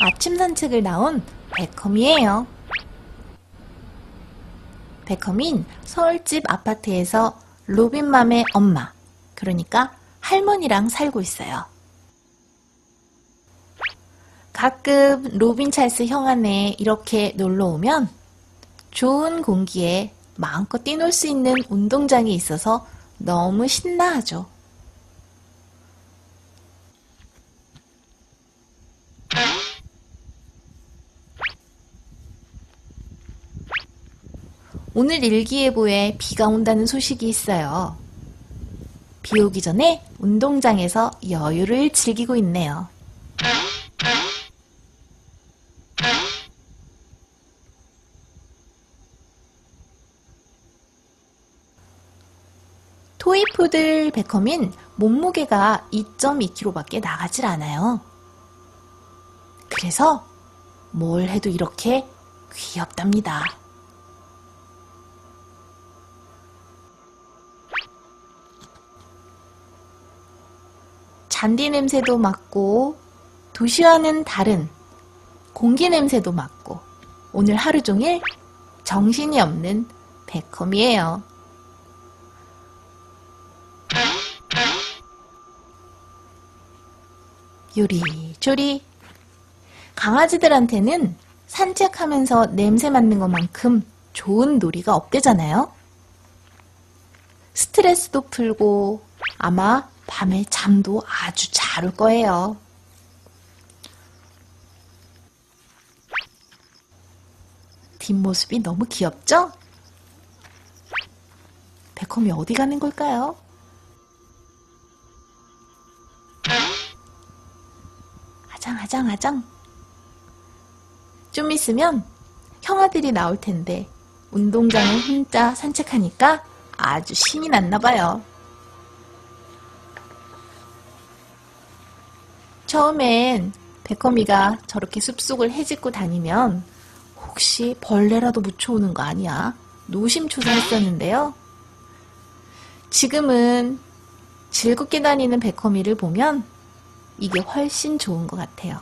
아침 산책을 나온 베컴이에요. 베컴인 서울집 아파트에서 로빈맘의 엄마, 그러니까 할머니랑 살고 있어요. 가끔 로빈 찰스 형아네 이렇게 놀러 오면 좋은 공기에 마음껏 뛰놀 수 있는 운동장이 있어서 너무 신나하죠. 오늘 일기예보에 비가 온다는 소식이 있어요. 비 오기 전에 운동장에서 여유를 즐기고 있네요. 토이푸들 베컴인 몸무게가 2.2kg밖에 나가질 않아요. 그래서 뭘 해도 이렇게 귀엽답니다. 잔디 냄새도 맡고 도시와는 다른 공기 냄새도 맡고 오늘 하루 종일 정신이 없는 베컴이에요. 요리조리 강아지들한테는 산책하면서 냄새 맡는 것만큼 좋은 놀이가 없대잖아요. 스트레스도 풀고 아마 밤에 잠도 아주 잘 올 거예요. 뒷모습이 너무 귀엽죠? 베컴이 어디 가는 걸까요? 아장, 아장, 아장. 좀 있으면 형아들이 나올 텐데 운동장을 혼자 산책하니까 아주 신이 났나 봐요. 처음엔 베컴이가 저렇게 숲속을 헤집고 다니면 혹시 벌레라도 묻혀오는 거 아니야? 노심초사했었는데요. 지금은 즐겁게 다니는 베컴이를 보면 이게 훨씬 좋은 것 같아요.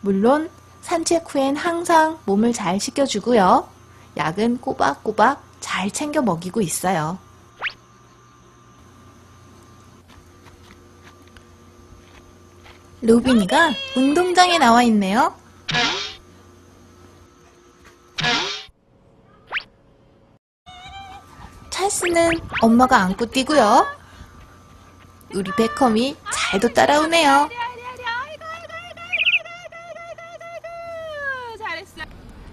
물론 산책 후엔 항상 몸을 잘 식혀주고요. 약은 꼬박꼬박 잘 챙겨 먹이고 있어요. 로빈이가 운동장에 나와 있네요. 찰스는 엄마가 안고 뛰고요. 우리 베컴이 잘도 따라오네요.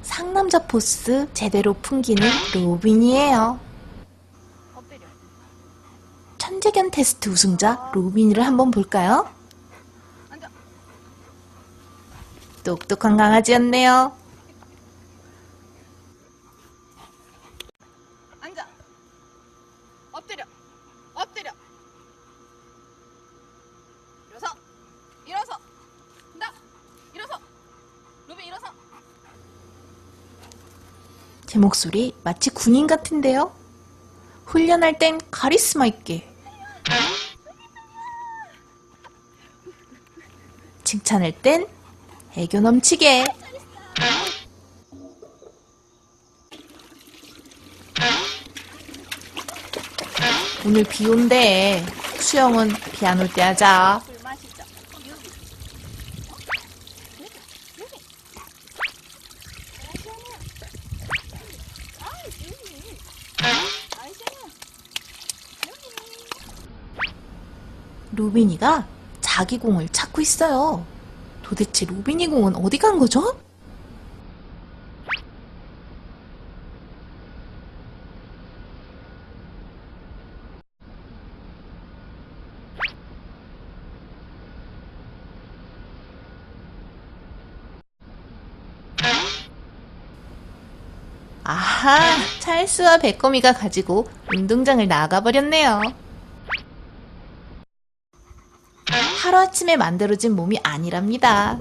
상남자 포스 제대로 풍기는 로빈이에요. 천재견 테스트 우승자 로빈이를 한번 볼까요? 똑똑한 강아지였네요. 앉아. 엎드려. 엎드려. 일어서. 일어서. 나. 일어서. 루비 일어서. 제 목소리 마치 군인 같은데요? 훈련할 땐 카리스마 있게. 칭찬할 땐 애교 넘치게. 오늘 비 온대. 수영은 비 안 올 때 하자. 술 마시자. 루비. 루비. 아이 루비. 아이 시원해. 로빈이가 자기 공을 찾고 있어요. 도대체 로빈이 공은 어디 간 거죠? 아하, 찰스와 베꼬미가 가지고 운동장을 나가버렸네요. 하루아침에 만들어진 몸이 아니랍니다.